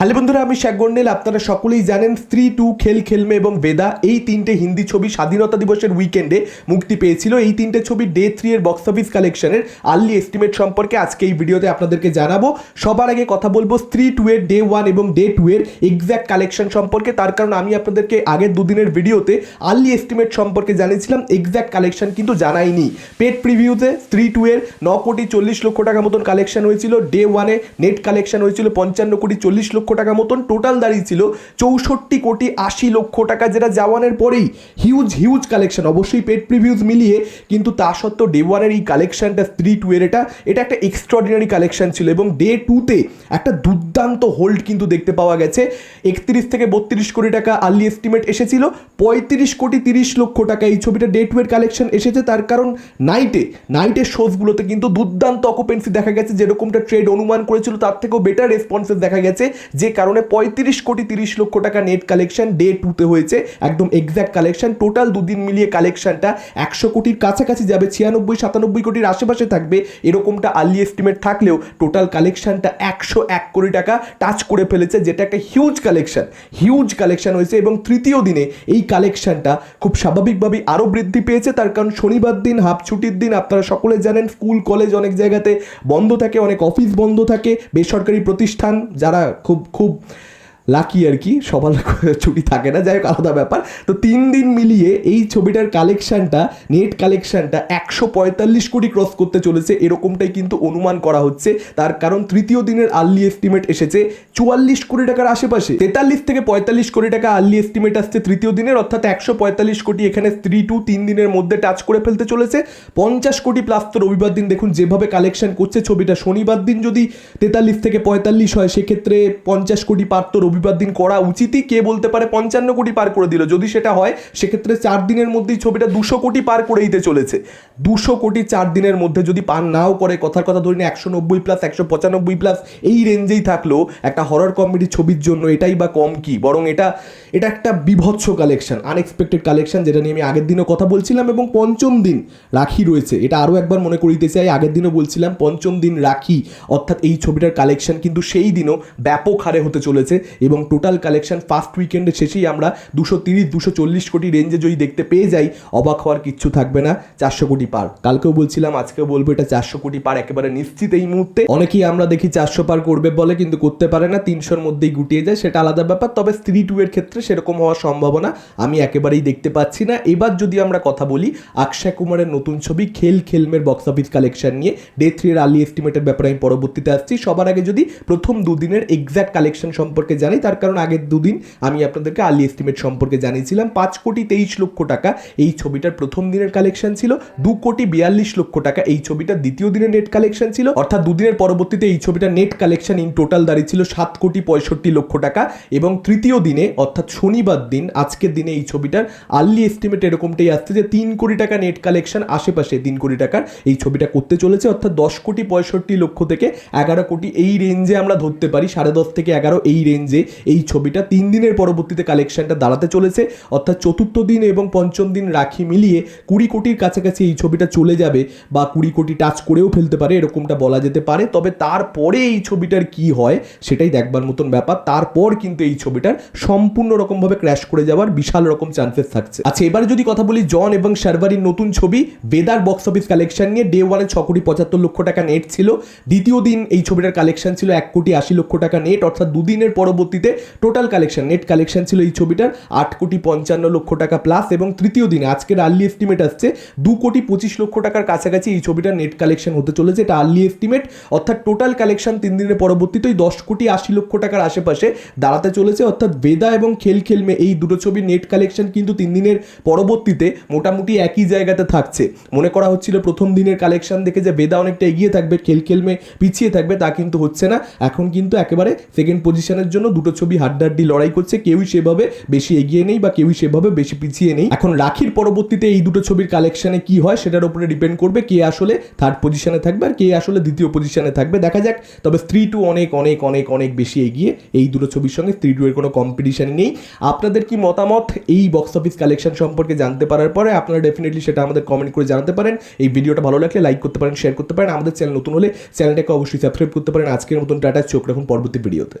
Hello বন্ধুরা, আমি শেখ গন্ডেল। আপনারা সকলেই জানেন স্ত্রী, টু, খেল, খেলমে এবং বেদা এই তিনটে হিন্দি ছবি স্বাধীনতা দিবসের উইকেন্ডে মুক্তি পেয়েছিল। এই তিনটে ছবি ডে থ্রি এর বক্স অফিস কালেকশনের আর্লি এস্টিমেট সম্পর্কে আজকে এই ভিডিওতে আপনাদেরকে জানাব। সবার আগে কথা বলব স্ত্রী, টু এর ডে ওয়ান এবং ডে টু এর এক্স্যাক্ট কালেকশন সম্পর্কে। তার কারণ আমি আপনাদেরকে আগের দুদিনের ভিডিওতে আর্লি এস্টিমেট সম্পর্কে জানিয়েছিলাম। এক্স্যাক্ট কালেকশন কিন্তু জানাইনি। পেট প্রিভিউতে স্ত্রী, টু এর ন কোটি চল্লিশ লক্ষ টাকা মতন কালেকশন হয়েছিল। ডে ওয়ানে নেট কালেকশন হয়েছিল পঞ্চান্ন কোটি চল্লিশ লক্ষ টাকা মতন টোটাল দাঁড়িয়েছিল চৌষট্টি কোটি আশি লক্ষ টাকা, যেটা জাওয়ানের পরেই হিউজ হিউজ কালেকশন অবশ্যই পেড প্রিভিউজ মিলিয়ে, কিন্তু তা সত্ত্বেও ডে ওয়ানের এই কালেকশনটা থ্রি টু এর, এটা এটা একটা এক্সট্রাঅর্ডিনারি কালেকশন ছিল এবং ডে টুতে একটা দুর্দান্ত হোল্ড কিন্তু দেখতে পাওয়া গেছে। একত্রিশ থেকে বত্রিশ কোটি টাকা আর্লি এস্টিমেট এসেছিল, পঁয়ত্রিশ কোটি তিরিশ লক্ষ টাকা এই ছবিটা ডে টু এর কালেকশন এসেছে, তার কারণ নাইটে নাইটের শোজগুলোতে কিন্তু দুর্দান্ত অকুপেন্সি দেখা গেছে, যেরকমটা ট্রেড অনুমান করেছিল, তার থেকেও বেটার রেসপন্সেস দেখা গেছে। যে কারণে পঁয়ত্রিশ কোটি তিরিশ লক্ষ টাকা নেট কালেকশন ডে টুতে হয়েছে। একদম এক্স্যাক্ট কালেকশন টোটাল দুদিন মিলিয়ে কালেকশনটা একশো কোটির কাছাকাছি যাবে, ছিয়ানব্বই, সাতানব্বই কোটির আশেপাশে থাকবে। এরকমটা আর্লি এস্টিমেট থাকলেও টোটাল কালেকশনটা একশো এক কোটি টাকা টাচ করে ফেলেছে, যেটা একটা হিউজ কালেকশন হিউজ কালেকশন হয়েছে এবং তৃতীয় দিনে এই কালেকশনটা খুব স্বাভাবিকভাবেই আরও বৃদ্ধি পেয়েছে। তার কারণ শনিবার দিন হাফ ছুটির দিন, আপনারা সকলে জানেন স্কুল কলেজ অনেক জায়গাতে বন্ধ থাকে, অনেক অফিস বন্ধ থাকে। বেসরকারি প্রতিষ্ঠান যারা খুব খুব লাকি আর কি, সবার ছুটি থাকে না, যাই হোক, আলাদা ব্যাপার। তো তিন দিন মিলিয়ে এই ছবিটার কালেকশনটা নেট কালেকশনটা একশো পঁয়তাল্লিশ কোটি ক্রস করতে চলেছে, এরকমটাই কিন্তু অনুমান করা হচ্ছে। তার কারণ তৃতীয় দিনের আর্লি এস্টিমেট এসেছে চুয়াল্লিশ কোটি টাকার আশেপাশে। তেতাল্লিশ থেকে পঁয়তাল্লিশ কোটি টাকা আর্লি এস্টিমেট আসছে তৃতীয় দিনের, অর্থাৎ একশো পঁয়তাল্লিশ কোটি এখানে থ্রি টু তিন দিনের মধ্যে টাচ করে ফেলতে চলেছে। পঞ্চাশ কোটি প্লাস তো রবিবার দিন দেখুন, যেভাবে কালেকশন করছে ছবিটা। শনিবার দিন যদি তেতাল্লিশ থেকে পঁয়তাল্লিশ হয়, সেক্ষেত্রে পঞ্চাশ কোটি পার তো দিন করা উচিতই। কে বলতে পারে পঞ্চান্ন কোটি পার করে দিল। যদি সেটা হয়, সেক্ষেত্রে চার দিনের মধ্যেই ছবিটা দুশো কোটি পার করে দিতে চলেছে। দুশো কোটি চার দিনের মধ্যে যদি পার নাও করে, কথার কথা ধরি একশো নব্বই প্লাস একশো পঁচানব্বই প্লাস এই রেঞ্জেই থাকলেও একটা হরর কমেডি ছবির জন্য, এটাই বা কম কি? বরং এটা এটা একটা বিভৎস কালেকশন আনএক্সপেক্টেড কালেকশন যেটা নিয়ে আমি আগের দিনও কথা বলছিলাম এবং পঞ্চম দিন রাখি রয়েছে। এটা আরও একবার মনে করিতে চাই, আগের দিনও বলছিলাম, পঞ্চম দিন রাখি, অর্থাৎ এই ছবিটার কালেকশন কিন্তু সেই দিনও ব্যাপক হারে হতে চলেছে। এবং টোটাল কালেকশন ফার্স্ট উইকেন্ডের শেষেই আমরা দুশো তিরিশ, দুশো চল্লিশ কোটি রেঞ্জে যদি দেখতে পেয়ে যাই, অবাক হওয়ার কিচ্ছু থাকবে না, চারশো কোটি পার। কালকেও বলছিলাম, আজকেও বলব এটা চারশো কোটি পার একেবারে নিশ্চিত এই মুহূর্তে। অনেকেই আমরা দেখি চারশো পার করবে বলে, কিন্তু করতে পারে না, তিনশোর মধ্যেই গুটিয়ে যায়, সেটা আলাদা ব্যাপার। তবে স্ত্রী টু এর ক্ষেত্রে সেরকম হওয়ার সম্ভাবনা আমি একেবারেই দেখতে পাচ্ছি না। এবার যদি আমরা কথা বলি, অক্ষয় কুমারের নতুন ছবি খেল খেলমের বক্স অফিস কালেকশন নিয়ে ডে থ্রি এর আর্লি এস্টিমেটের ব্যাপারে আমি পরবর্তীতে আসছি। সবার আগে যদি প্রথম দুদিনের এক্স্যাক্ট কালেকশন সম্পর্কে জানি তার কারণ আগের দুদিন আমি আপনাদেরকে আর্লি এস্টিমেট সম্পর্কে জানিয়েছিলাম, পাঁচ কোটি তেইশ লক্ষ টাকা এই ছবিটার প্রথম দিনের কালেকশন ছিল, দু কোটি বিয়াল্লিশ লক্ষ টাকা এই ছবিটার দ্বিতীয় দিনের নেট কালেকশন ছিল, অর্থাৎ দুদিনের পরবর্তীতে এই ছবিটার নেট কালেকশন ইন টোটাল দাঁড়িয়েছিল সাত কোটি পঁয়ষট্টি লক্ষ টাকা এবং তৃতীয় দিনে, অর্থাৎ শনিবার দিন, আজকের দিনে এই ছবিটার আর্লি এস্টিমেট এরকমটাই আসছে যে তিন কোটি টাকা নেট কালেকশন আশেপাশে তিন কোটি টাকার এই ছবিটা করতে চলেছে, অর্থাৎ দশ কোটি পঁয়ষট্টি লক্ষ থেকে এগারো কোটি এই রেঞ্জে আমরা ধরতে পারি, সাড়ে দশ থেকে এগারো এই রেঞ্জে এই ছবিটা তিন দিনের পরবর্তীতে কালেকশনটা দাঁড়াতে চলেছে। অর্থাৎ চতুর্থ দিন এবং পঞ্চম দিন রাখি মিলিয়ে কুড়ি কোটির কাছাকাছি এই ছবিটা চলে যাবে বা কুড়ি কোটি টাচ করেও ফেলতে পারে, এরকমটা বলা যেতে পারে। তবে তারপরে এই ছবিটার কি হয় সেটাই দেখবার মতন ব্যাপার। তারপর কিন্তু এই ছবিটার সম্পূর্ণ রকমভাবে ক্র্যাশ করে যাওয়ার বিশাল রকম চান্সেস থাকছে। আচ্ছা এবারে যদি কথা বলি জন এবং শারবারির নতুন ছবি বেদার বক্স অফিস কালেকশন নিয়ে ডে ওয়ানে ছ কোটি পঁচাত্তর লক্ষ টাকা নেট ছিল। দ্বিতীয় দিন এই ছবিটার কালেকশন ছিল এক কোটি আশি লক্ষ টাকা নেট অর্থাৎ দুদিনের পরবর্তীতে টোটাল কালেকশন নেট কালেকশন ছিল এই ছবিটার। আট কোটি পঞ্চান্ন লক্ষ টাকা প্লাস এবং তৃতীয় দিনে আজকের আর্লি এস্টিমেট আসছে দু কোটি পঁচিশ লক্ষ টাকার কাছাকাছি এই ছবিটার নেট কালেকশন হতে চলেছে। এটা আর্লি এস্টিমেট অর্থাৎ টোটাল কালেকশন তিন দিনের পরবর্তীতে ওই দশ কোটি আশি লক্ষ টাকার আশেপাশে দাঁড়াতে চলেছে। অর্থাৎ বেদা এবং খেল খেলমে এই দুটো ছবির নেট কালেকশন কিন্তু তিন দিনের পরবর্তীতে মোটামুটি একই জায়গাতে থাকছে। মনে করা হচ্ছিল প্রথম দিনের কালেকশন দেখে যে বেদা অনেকটা এগিয়ে থাকবে, খেল খেলমে পিছিয়ে থাকবে, তা কিন্তু হচ্ছে না। এখন কিন্তু একেবারে সেকেন্ড পজিশনের জন্য দুটো ছবি হাড্ডাহাড্ডি লড়াই করছে, কেউই সেভাবে বেশি এগিয়ে নেই বা কেউই সেভাবে বেশি পিছিয়ে নেই। এখন রাখির পরবর্তীতে এই দুটো ছবির কালেকশনে কি হয় সেটার উপরে ডিপেন্ড করবে কে আসলে থার্ড পজিশনে থাকবে আর কে আসলে দ্বিতীয় পজিশনে থাকবে। দেখা যাক, তবে স্ত্রী টু অনেক অনেক অনেক অনেক বেশি এগিয়ে এই দুটো ছবির সঙ্গে স্ত্রী টু এর কোনো কম্পিটিশন নেই। আপনাদের কি মতামত এই বক্স অফিস কালেকশন সম্পর্কে জানতে পারার পরে আপনারা ডেফিনেটলি সেটা আমাদের কমেন্ট করে জানাতে পারেন। এই ভিডিওটা ভালো লাগলে লাইক করতে পারেন শেয়ার করতে পারেন। আমাদের চ্যানেল নতুন হলে চ্যানেলটাকে অবশ্যই সাবস্ক্রাইব করতে পারেন। আজকের মতন টাটা, চোখ রাখুন পরবর্তী ভিডিওতে